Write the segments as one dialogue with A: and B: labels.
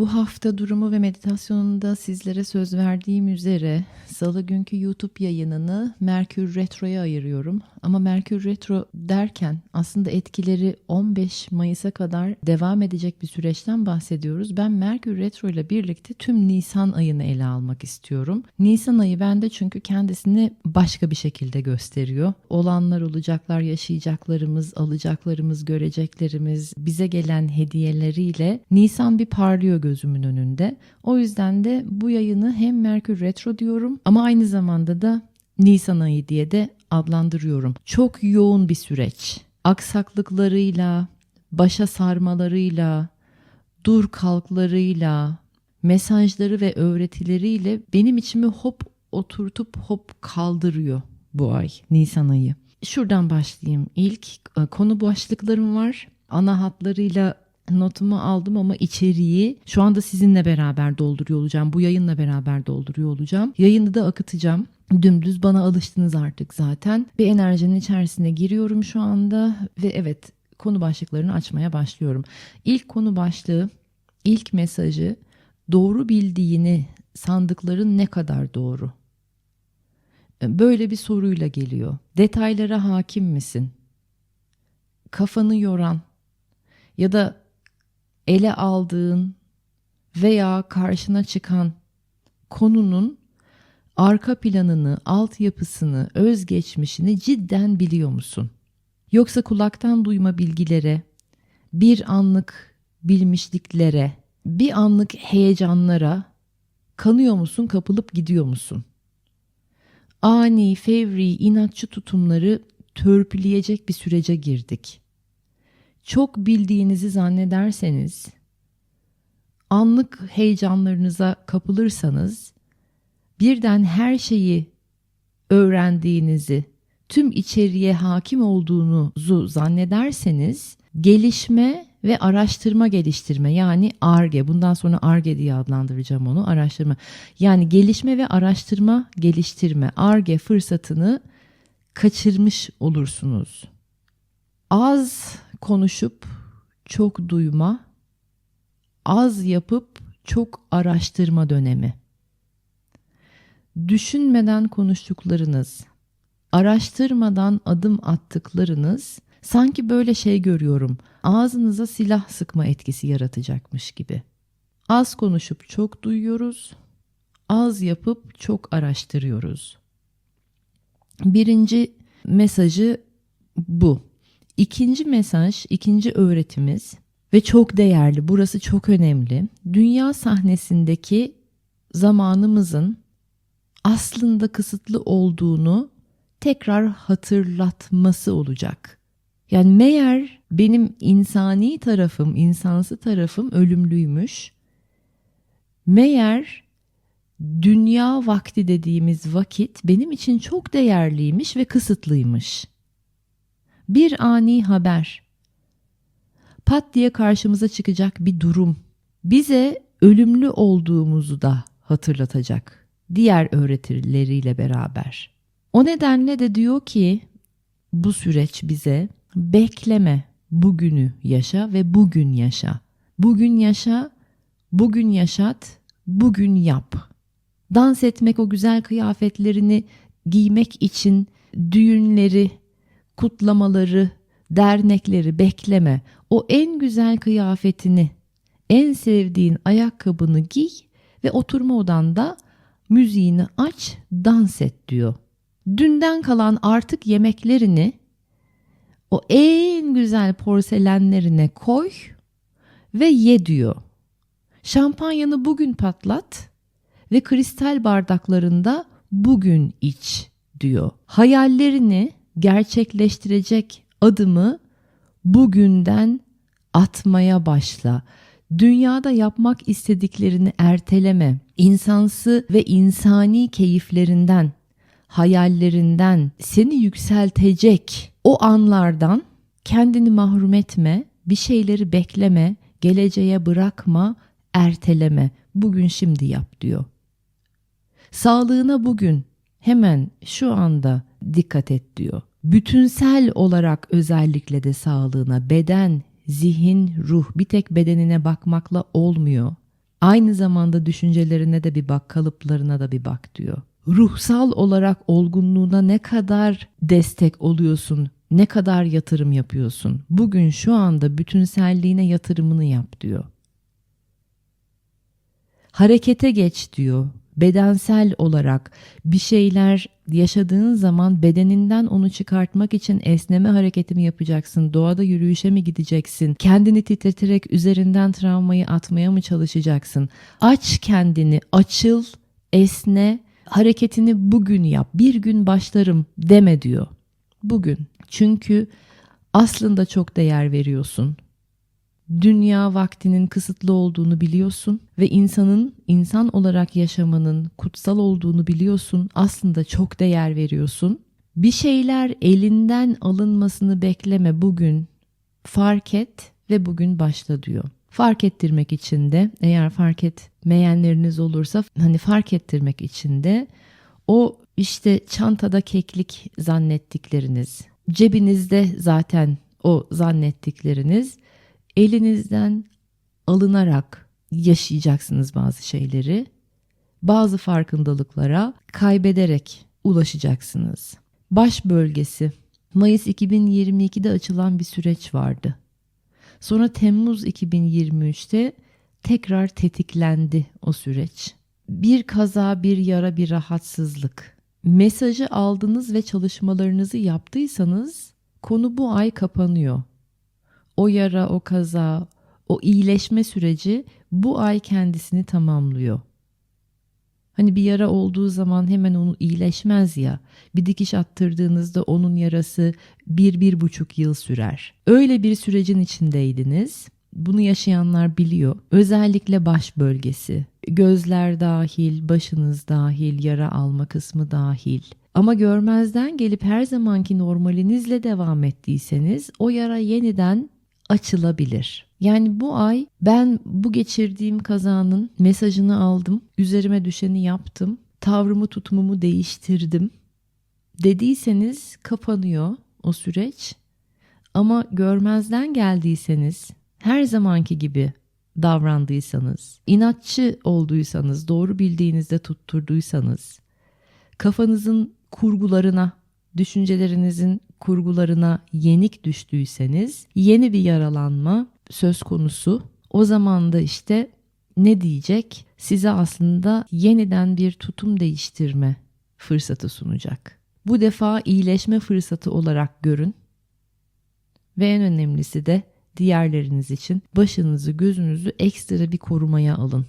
A: Bu hafta durumu ve meditasyonunda sizlere söz verdiğim üzere salı günkü YouTube yayınını Merkür Retro'ya ayırıyorum. Ama Merkür Retro derken aslında etkileri 15 Mayıs'a kadar devam edecek bir süreçten bahsediyoruz. Ben Merkür Retro ile birlikte tüm Nisan ayını ele almak istiyorum. Nisan ayı bende çünkü kendisini başka bir şekilde gösteriyor. Olanlar olacaklar, yaşayacaklarımız, alacaklarımız, göreceklerimiz, bize gelen hediyeleriyle Nisan bir parlıyor gözümün önünde. O yüzden de bu yayını hem Merkür Retro diyorum ama aynı zamanda da Nisan ayı diye de adlandırıyorum. Çok yoğun bir süreç. Aksaklıklarıyla, başa sarmalarıyla, dur kalklarıyla, mesajları ve öğretileriyle benim içimi hop oturtup hop kaldırıyor bu ay, Nisan ayı. Şuradan başlayayım. İlk e, konu başlıklarım var. Ana hatlarıyla notumu aldım ama içeriği şu anda sizinle beraber dolduruyor olacağım. Bu yayınla beraber dolduruyor olacağım. Yayını da akıtacağım. Dümdüz bana alıştınız artık zaten. Bir enerjinin içerisine giriyorum şu anda ve evet konu başlıklarını açmaya başlıyorum. İlk konu başlığı, ilk mesajı doğru bildiğini sandıkların ne kadar doğru? Böyle bir soruyla geliyor. Detaylara hakim misin? Kafanı yoran ya da ele aldığın veya karşına çıkan konunun arka planını, altyapısını, özgeçmişini cidden biliyor musun? Yoksa kulaktan duyma bilgilere, bir anlık bilmişliklere, bir anlık heyecanlara kanıyor musun, kapılıp gidiyor musun? Ani, fevri, inatçı tutumları törpüleyecek bir sürece girdik. Çok bildiğinizi zannederseniz, anlık heyecanlarınıza kapılırsanız, birden her şeyi öğrendiğinizi, tüm içeriğe hakim olduğunuzu zannederseniz, gelişme ve araştırma geliştirme yani ARGE bundan sonra ARGE diye adlandıracağım onu araştırma yani gelişme ve araştırma geliştirme ARGE fırsatını kaçırmış olursunuz. Az konuşup çok duyma, az yapıp çok araştırma dönemi. Düşünmeden konuştuklarınız, araştırmadan adım attıklarınız sanki böyle şey görüyorum. Ağzınıza silah sıkma etkisi yaratacakmış gibi. Az konuşup çok duyuyoruz, az yapıp çok araştırıyoruz. Birinci mesajı bu. İkinci mesaj, ikinci öğretimiz ve çok değerli, burası çok önemli. Dünya sahnesindeki zamanımızın aslında kısıtlı olduğunu tekrar hatırlatması olacak. Yani meğer benim insani tarafım, insansı tarafım ölümlüymüş. Meğer dünya vakti dediğimiz vakit benim için çok değerliymiş ve kısıtlıymış. Bir ani haber, pat diye karşımıza çıkacak bir durum bize ölümlü olduğumuzu da hatırlatacak diğer öğretileriyle beraber. O nedenle de diyor ki bu süreç bize bekleme, bugünü yaşa ve bugün yaşa. Bugün yaşa, bugün yaşat, bugün yap. Dans etmek o güzel kıyafetlerini giymek için düğünleri, kutlamaları, dernekleri bekleme. O en güzel kıyafetini, en sevdiğin ayakkabını giy ve oturma odanda müziğini aç, dans et diyor. Dünden kalan artık yemeklerini o en güzel porselenlerine koy ve ye diyor. Şampanyanı bugün patlat ve kristal bardaklarında bugün iç diyor. Hayallerini gerçekleştirecek adımı bugünden atmaya başla. Dünyada yapmak istediklerini erteleme. İnsansı ve insani keyiflerinden, hayallerinden seni yükseltecek o anlardan kendini mahrum etme, bir şeyleri bekleme, geleceğe bırakma, erteleme. Bugün şimdi yap diyor. Sağlığına bugün hemen şu anda dikkat et diyor. Bütünsel olarak özellikle de sağlığına beden, zihin, ruh bir tek bedenine bakmakla olmuyor. Aynı zamanda düşüncelerine de bir bak, kalıplarına da bir bak diyor. Ruhsal olarak olgunluğuna ne kadar destek oluyorsun, ne kadar yatırım yapıyorsun? Bugün şu anda bütünselliğine yatırımını yap diyor. Harekete geç diyor. Bedensel olarak bir şeyler yaşadığın zaman bedeninden onu çıkartmak için esneme hareketi mi yapacaksın? Doğada yürüyüşe mi gideceksin? Kendini titreterek üzerinden travmayı atmaya mı çalışacaksın? Aç kendini, açıl, esne, hareketini bugün yap. Bir gün başlarım deme diyor. Bugün. Çünkü aslında çok değer veriyorsun. Dünya vaktinin kısıtlı olduğunu biliyorsun ve insanın insan olarak yaşamanın kutsal olduğunu biliyorsun. Aslında çok değer veriyorsun. Bir şeyler elinden alınmasını bekleme bugün. Fark et ve bugün başla diyor. Fark ettirmek için de eğer fark etmeyenleriniz olursa hani fark ettirmek için de o işte çantada keklik zannettikleriniz, cebinizde zaten o zannettikleriniz elinizden alınarak yaşayacaksınız bazı şeyleri. Bazı farkındalıklara kaybederek ulaşacaksınız. Baş bölgesi Mayıs 2022'de açılan bir süreç vardı. Sonra Temmuz 2023'te tekrar tetiklendi o süreç. Bir kaza, bir yara, bir rahatsızlık. Mesajı aldınız ve çalışmalarınızı yaptıysanız konu bu ay kapanıyor. O yara, o kaza, o iyileşme süreci bu ay kendisini tamamlıyor. Hani bir yara olduğu zaman hemen onu iyileşmez ya. Bir dikiş attırdığınızda onun yarası bir, bir buçuk yıl sürer. Öyle bir sürecin içindeydiniz. Bunu yaşayanlar biliyor. Özellikle baş bölgesi. Gözler dahil, başınız dahil, yara alma kısmı dahil. Ama görmezden gelip her zamanki normalinizle devam ettiyseniz o yara yeniden açılabilir. Yani bu ay ben bu geçirdiğim kazanın mesajını aldım, üzerime düşeni yaptım, tavrımı tutumumu değiştirdim dediyseniz kapanıyor o süreç. Ama görmezden geldiyseniz, her zamanki gibi davrandıysanız, inatçı olduysanız, doğru bildiğinizde tutturduysanız, kafanızın kurgularına, düşüncelerinizin kurgularına yenik düştüyseniz yeni bir yaralanma söz konusu. O zaman da işte ne diyecek? Size aslında yeniden bir tutum değiştirme fırsatı sunacak. Bu defa iyileşme fırsatı olarak görün. Ve en önemlisi de diğerleriniz için başınızı gözünüzü ekstra bir korumaya alın.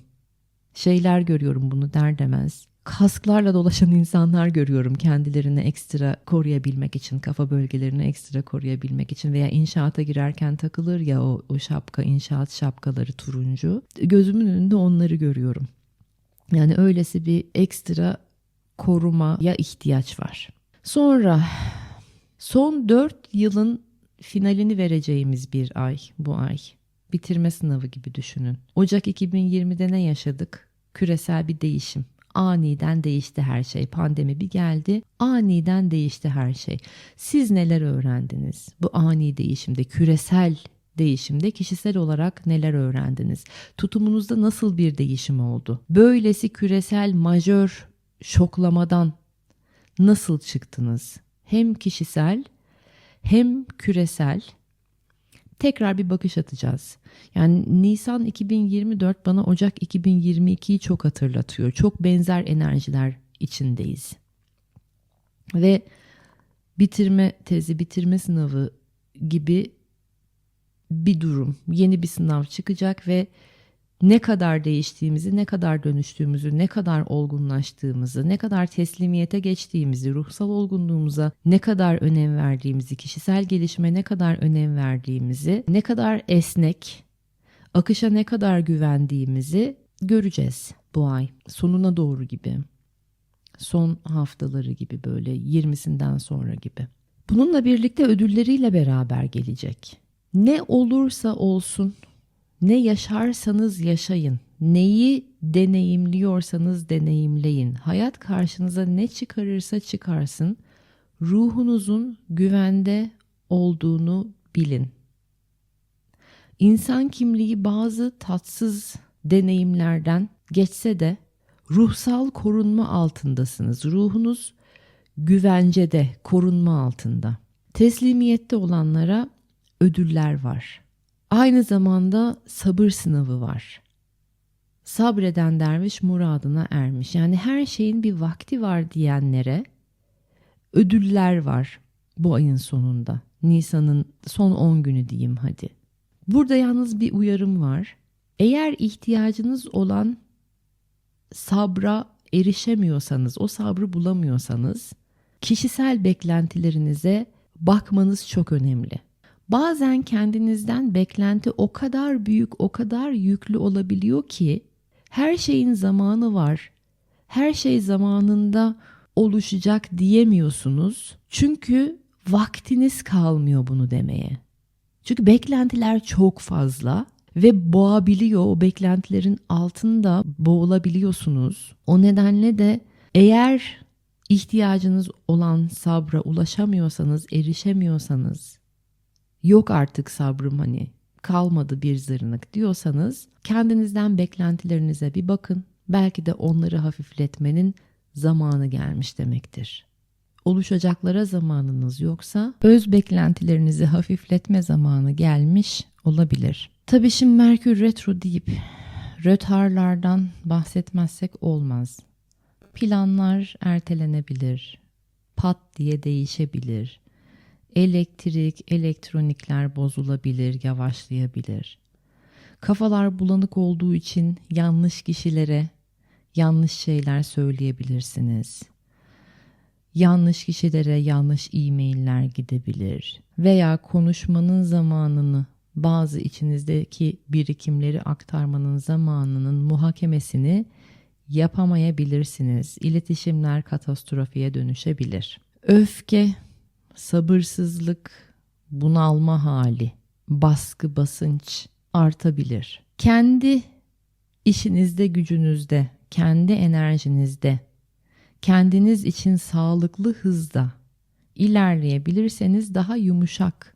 A: Şeyler görüyorum bunu der demez kasklarla dolaşan insanlar görüyorum kendilerini ekstra koruyabilmek için, kafa bölgelerini ekstra koruyabilmek için veya inşaata girerken takılır ya o, o şapka, inşaat şapkaları turuncu. Gözümün önünde onları görüyorum. Yani öylesi bir ekstra korumaya ihtiyaç var. Sonra son 4 yılın finalini vereceğimiz bir ay bu ay. Bitirme sınavı gibi düşünün. Ocak 2020'de ne yaşadık? Küresel bir değişim aniden değişti her şey. Pandemi bir geldi, aniden değişti her şey. Siz neler öğrendiniz? Bu ani değişimde, küresel değişimde kişisel olarak neler öğrendiniz? Tutumunuzda nasıl bir değişim oldu? Böylesi küresel majör şoklamadan nasıl çıktınız? Hem kişisel hem küresel tekrar bir bakış atacağız. Yani Nisan 2024 bana Ocak 2022'yi çok hatırlatıyor. Çok benzer enerjiler içindeyiz. Ve bitirme tezi, bitirme sınavı gibi bir durum. Yeni bir sınav çıkacak ve ne kadar değiştiğimizi, ne kadar dönüştüğümüzü, ne kadar olgunlaştığımızı, ne kadar teslimiyete geçtiğimizi, ruhsal olgunluğumuza ne kadar önem verdiğimizi, kişisel gelişime ne kadar önem verdiğimizi, ne kadar esnek, akışa ne kadar güvendiğimizi göreceğiz bu ay. Sonuna doğru gibi. Son haftaları gibi böyle 20'sinden sonra gibi. Bununla birlikte ödülleriyle beraber gelecek. Ne olursa olsun ne yaşarsanız yaşayın. Neyi deneyimliyorsanız deneyimleyin. Hayat karşınıza ne çıkarırsa çıkarsın. Ruhunuzun güvende olduğunu bilin. İnsan kimliği bazı tatsız deneyimlerden geçse de ruhsal korunma altındasınız. Ruhunuz güvencede, korunma altında. Teslimiyette olanlara ödüller var. Aynı zamanda sabır sınavı var. Sabreden derviş muradına ermiş. Yani her şeyin bir vakti var diyenlere ödüller var bu ayın sonunda. Nisan'ın son 10 günü diyeyim hadi. Burada yalnız bir uyarım var. Eğer ihtiyacınız olan sabra erişemiyorsanız, o sabrı bulamıyorsanız kişisel beklentilerinize bakmanız çok önemli. Bazen kendinizden beklenti o kadar büyük, o kadar yüklü olabiliyor ki her şeyin zamanı var. Her şey zamanında oluşacak diyemiyorsunuz. Çünkü vaktiniz kalmıyor bunu demeye. Çünkü beklentiler çok fazla ve boğabiliyor. O beklentilerin altında boğulabiliyorsunuz. O nedenle de eğer ihtiyacınız olan sabra ulaşamıyorsanız, erişemiyorsanız, yok artık sabrım hani kalmadı bir zırnık diyorsanız kendinizden beklentilerinize bir bakın. Belki de onları hafifletmenin zamanı gelmiş demektir. Oluşacaklara zamanınız yoksa öz beklentilerinizi hafifletme zamanı gelmiş olabilir. Tabii şimdi Merkür retro deyip rötarlardan bahsetmezsek olmaz. Planlar ertelenebilir. Pat diye değişebilir. Elektrik, elektronikler bozulabilir, yavaşlayabilir. Kafalar bulanık olduğu için yanlış kişilere yanlış şeyler söyleyebilirsiniz. Yanlış kişilere yanlış e-mailler gidebilir veya konuşmanın zamanını bazı içinizdeki birikimleri aktarmanın zamanının muhakemesini yapamayabilirsiniz. İletişimler katastrofiye dönüşebilir. Öfke, sabırsızlık, bunalma hali, baskı, basınç artabilir. Kendi işinizde, gücünüzde, kendi enerjinizde, kendiniz için sağlıklı hızda ilerleyebilirseniz daha yumuşak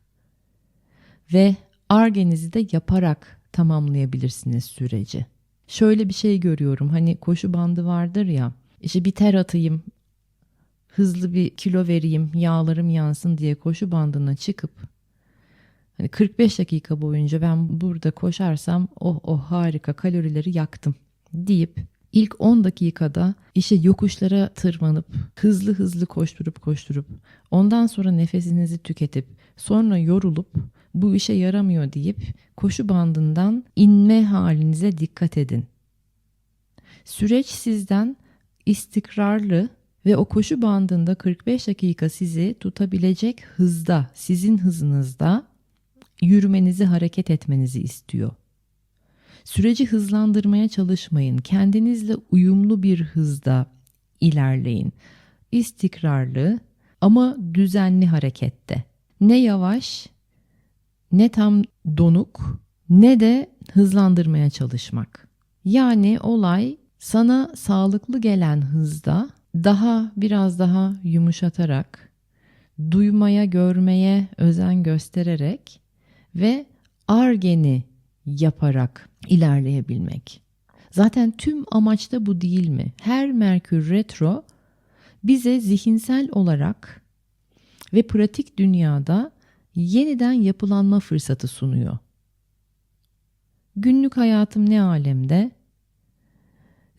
A: ve argenizi de yaparak tamamlayabilirsiniz süreci. Şöyle bir şey görüyorum hani koşu bandı vardır ya işte bir ter atayım hızlı bir kilo vereyim yağlarım yansın diye koşu bandına çıkıp hani 45 dakika boyunca ben burada koşarsam oh oh harika kalorileri yaktım deyip ilk 10 dakikada işte yokuşlara tırmanıp hızlı hızlı koşturup koşturup ondan sonra nefesinizi tüketip sonra yorulup bu işe yaramıyor deyip koşu bandından inme halinize dikkat edin. Süreç sizden istikrarlı ve o koşu bandında 45 dakika sizi tutabilecek hızda, sizin hızınızda yürümenizi, hareket etmenizi istiyor. Süreci hızlandırmaya çalışmayın. Kendinizle uyumlu bir hızda ilerleyin. İstikrarlı ama düzenli harekette. Ne yavaş ne tam donuk ne de hızlandırmaya çalışmak. Yani olay sana sağlıklı gelen hızda daha biraz daha yumuşatarak, duymaya, görmeye özen göstererek ve argeni yaparak ilerleyebilmek. Zaten tüm amaç da bu değil mi? Her Merkür Retro bize zihinsel olarak ve pratik dünyada yeniden yapılanma fırsatı sunuyor. Günlük hayatım ne alemde?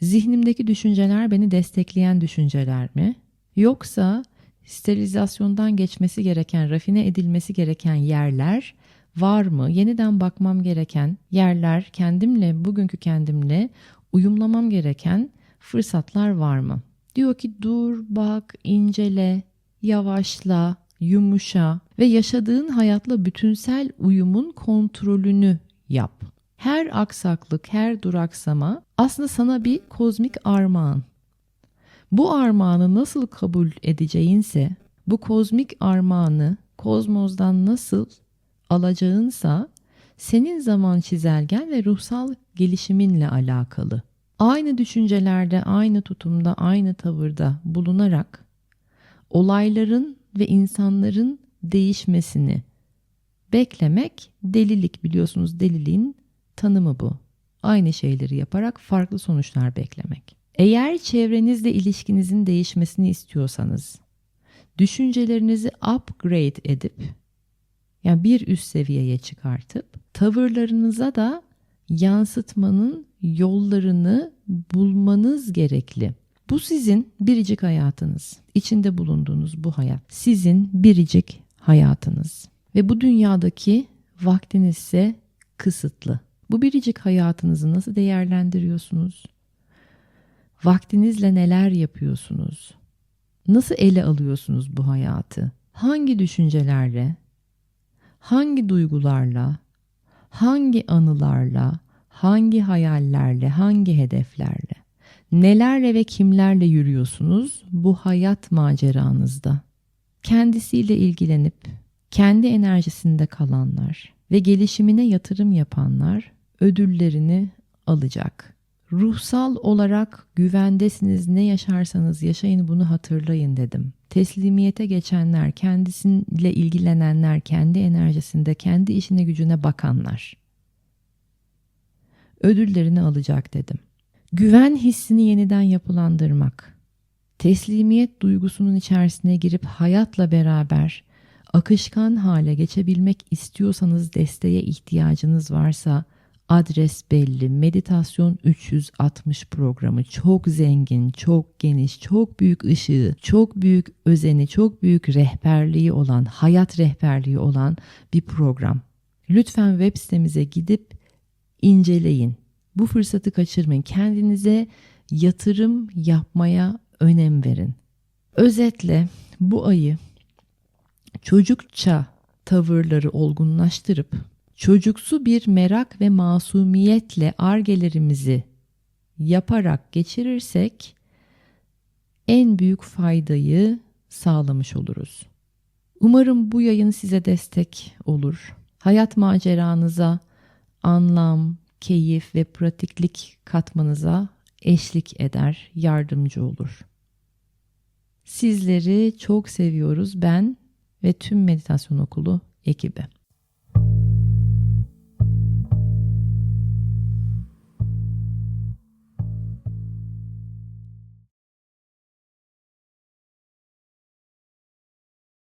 A: Zihnimdeki düşünceler beni destekleyen düşünceler mi? Yoksa sterilizasyondan geçmesi gereken, rafine edilmesi gereken yerler var mı? Yeniden bakmam gereken yerler, kendimle, bugünkü kendimle uyumlamam gereken fırsatlar var mı? Diyor ki dur, bak, incele, yavaşla, yumuşa ve yaşadığın hayatla bütünsel uyumun kontrolünü yap. Her aksaklık, her duraksama aslında sana bir kozmik armağan. Bu armağanı nasıl kabul edeceğinse, bu kozmik armağanı kozmozdan nasıl alacağınsa senin zaman çizelgen ve ruhsal gelişiminle alakalı. Aynı düşüncelerde, aynı tutumda, aynı tavırda bulunarak olayların ve insanların değişmesini beklemek delilik biliyorsunuz deliliğin tanımı bu. aynı şeyleri yaparak farklı sonuçlar beklemek. Eğer çevrenizle ilişkinizin değişmesini istiyorsanız, düşüncelerinizi upgrade edip yani bir üst seviyeye çıkartıp tavırlarınıza da yansıtmanın yollarını bulmanız gerekli. Bu sizin biricik hayatınız. İçinde bulunduğunuz bu hayat sizin biricik hayatınız. Ve bu dünyadaki vaktiniz ise kısıtlı. Bu biricik hayatınızı nasıl değerlendiriyorsunuz? Vaktinizle neler yapıyorsunuz? Nasıl ele alıyorsunuz bu hayatı? Hangi düşüncelerle, hangi duygularla, hangi anılarla, hangi hayallerle, hangi hedeflerle, nelerle ve kimlerle yürüyorsunuz bu hayat maceranızda? Kendisiyle ilgilenip kendi enerjisinde kalanlar ve gelişimine yatırım yapanlar ödüllerini alacak. Ruhsal olarak güvendesiniz ne yaşarsanız yaşayın bunu hatırlayın dedim. Teslimiyete geçenler, kendisiyle ilgilenenler, kendi enerjisinde, kendi işine gücüne bakanlar ödüllerini alacak dedim. Güven hissini yeniden yapılandırmak, teslimiyet duygusunun içerisine girip hayatla beraber akışkan hale geçebilmek istiyorsanız desteğe ihtiyacınız varsa adres belli. Meditasyon 360 programı çok zengin, çok geniş, çok büyük ışığı, çok büyük özeni, çok büyük rehberliği olan, hayat rehberliği olan bir program. Lütfen web sitemize gidip inceleyin. Bu fırsatı kaçırmayın. Kendinize yatırım yapmaya önem verin. Özetle bu ayı çocukça tavırları olgunlaştırıp çocuksu bir merak ve masumiyetle argelerimizi yaparak geçirirsek en büyük faydayı sağlamış oluruz. Umarım bu yayın size destek olur. Hayat maceranıza anlam, keyif ve pratiklik katmanıza eşlik eder, yardımcı olur. Sizleri çok seviyoruz ben ve tüm meditasyon okulu ekibi.